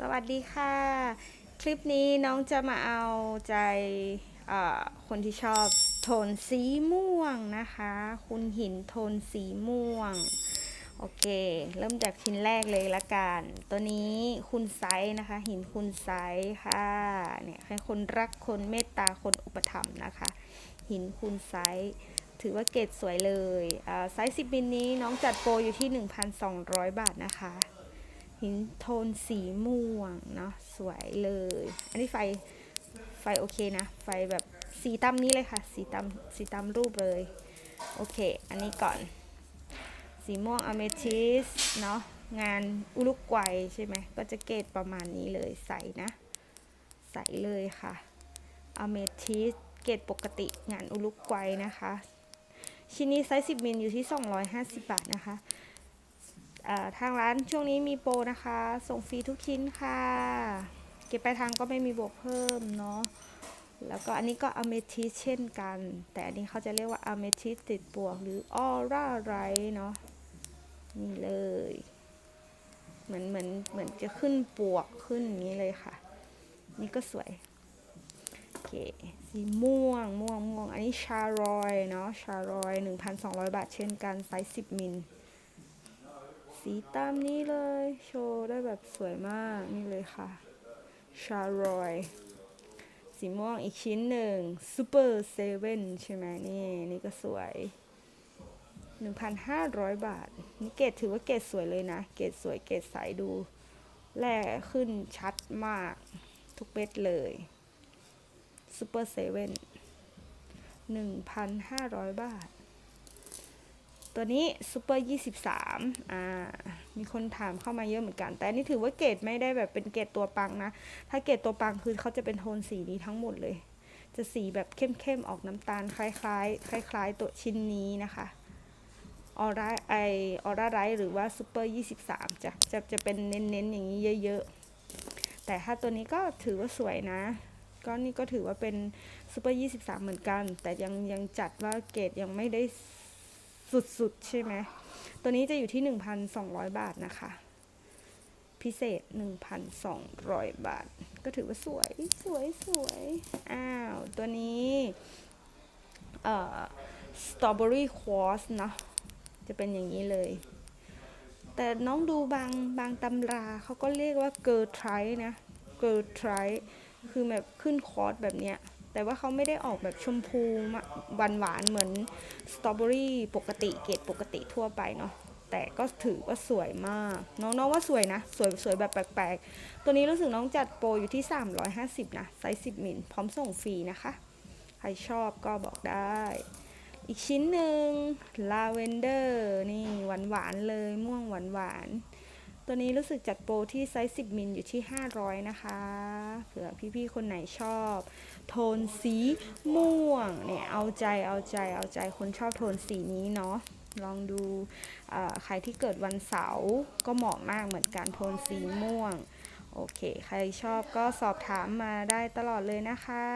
สวัสดีค่ะ คลิปนี้น้องจะมาเอาใจคนที่ชอบโทนสีม่วงนะคะ คุณหินโทนสีม่วง โอเค เริ่มจากชิ้นแรกเลยละกัน ตัวนี้คุณไซส์นะคะ หินคุณไซส์ค่ะเนี่ยให้คนรักคนเมตตาคนอุปถัมภ์นะคะ หินคุณไซส์ถือว่าเกรดสวยเลยไซส์10มิลนี้น้องจัดโปรอยู่ที่ 1,200 บาทนะคะ หินโทนสีม่วงเนาะสวยเลย อันนี้ไฟไฟโอเคนะ ไฟแบบสีตามนี้เลยค่ะ สีตามสีตามรูปเลย โอเค อันนี้ก่อน สีม่วงอเมทิสเนาะงานอุลุกไกวัยใช่ไหมก็จะเกรดประมาณนี้เลยใสนะ ใสเลยค่ะอเมทิสเกรดปกติงานอุลุกไกวัยนะคะ ชิ้นนี้ไซส์ 10มิลอยู่ที่ 250 บาทนะคะ ทางร้านช่วงนี้มีโปรนะคะ ส่งฟรีทุกชิ้นค่ะ เก็บไปลายทางก็ไม่มีบวกเพิ่มเนาะแล้วก็อันนี้ก็อเมทิสเช่นกัน แต่อันนี้เขาจะเรียกว่าอเมทิสติดบวกหรือออร่าไรเนาะนี่เลยเหมือนเหมือนเหมือนจะขึ้นปวกขึ้นนี้เลยค่ะ นี่ก็สวยโอเคสีม่วงม่วงม่วงอันนี้ชารอยเนาะชารอย 1,200 บาทเช่นกันไซส์10มิล สีตามนี้เลย โชว์ได้แบบสวยมากนี่เลยค่ะ ชารอยสีม่วงอีกชิ้นหนึ่งซูเปอร์เซเว่นใช่ไหมนี่ นี่ก็สวย 1,500 บาท นี่เกรดถือว่าเกรดสวยเลยนะ เกรดสวยเกรดใสดู แร่ขึ้นชัดมาก ทุกเม็ดเลยซูเปอร์เซเว่น1,500 บาท ตัวนี้ซูเปอร์23อ่า มีคนถามเข้ามาเยอะเหมือนกัน แต่นี่ถือว่าเกรดไม่ได้แบบเป็นเกรดตัวปังนะ ถ้าเกรดตัวปังคือเขาจะเป็นโทนสีนี้ทั้งหมดเลย จะสีแบบเข้มๆ ออกน้ำตาลคล้ายๆ คล้ายๆ ตัวชิ้นนี้นะคะออร่าไอออร่าไรหรือว่าซูเปอร์23จะจะจะเป็นเน้นๆ อย่างนี้เยอะๆ แต่ถ้าตัวนี้ก็ถือว่าสวยนะก็นี่ก็ถือว่าเป็นซูเปอร์23เหมือนกัน แต่ยังยังจัดว่าเกรดยังไม่ได้ สุดๆ ใช่ไหม ตัวนี้จะอยู่ที่ 1,200 บาทนะคะ พิเศษ 1,200 บาท ก็ถือว่าสวย สวย สวย อ้าว ตัวนี้เอ่อสตรอเบอรี่ควอสเนาะ จะเป็นอย่างนี้เลย แต่น้องดูบางบางตำราเขาก็เรียกว่าเกอร์ไทรนะ เกอร์ไทรคือแบบขึ้นคอร์สแบบเนี้ย แต่ว่าเขาไม่ได้ออกแบบชมพูหวานหวานเหมือนสตรอเบอรี่ปกติเกรดปกติทั่วไปเนาะแต่ก็ถือว่าสวยมากน้องๆว่าสวยนะ สวยสวยแบบแปลกๆ ตัวนี้รู้สึกน้องจัดโปรอยู่ที่ 350 นะไซส์10 มิลพร้อมส่งฟรีนะคะ ใครชอบก็บอกได้ อีกชิ้นหนึ่งลาเวนเดอร์นี่หวานๆเลยม่วงหวานๆ ตัวนี้รู้สึกจัดโปรที่ไซส์ 10 มิลอยู่ที่ 500 นะคะ เผื่อพี่ๆ คนไหนชอบ โทนสีม่วงเนี่ยเอาใจเอาใจเอาใจคนชอบโทนสีนี้เนาะลองดูใครที่เกิดวันเสาร์ก็เหมาะมากเหมือนกันโทนสีม่วง โอเค ใครชอบก็สอบถามมาได้ตลอดเลยนะคะ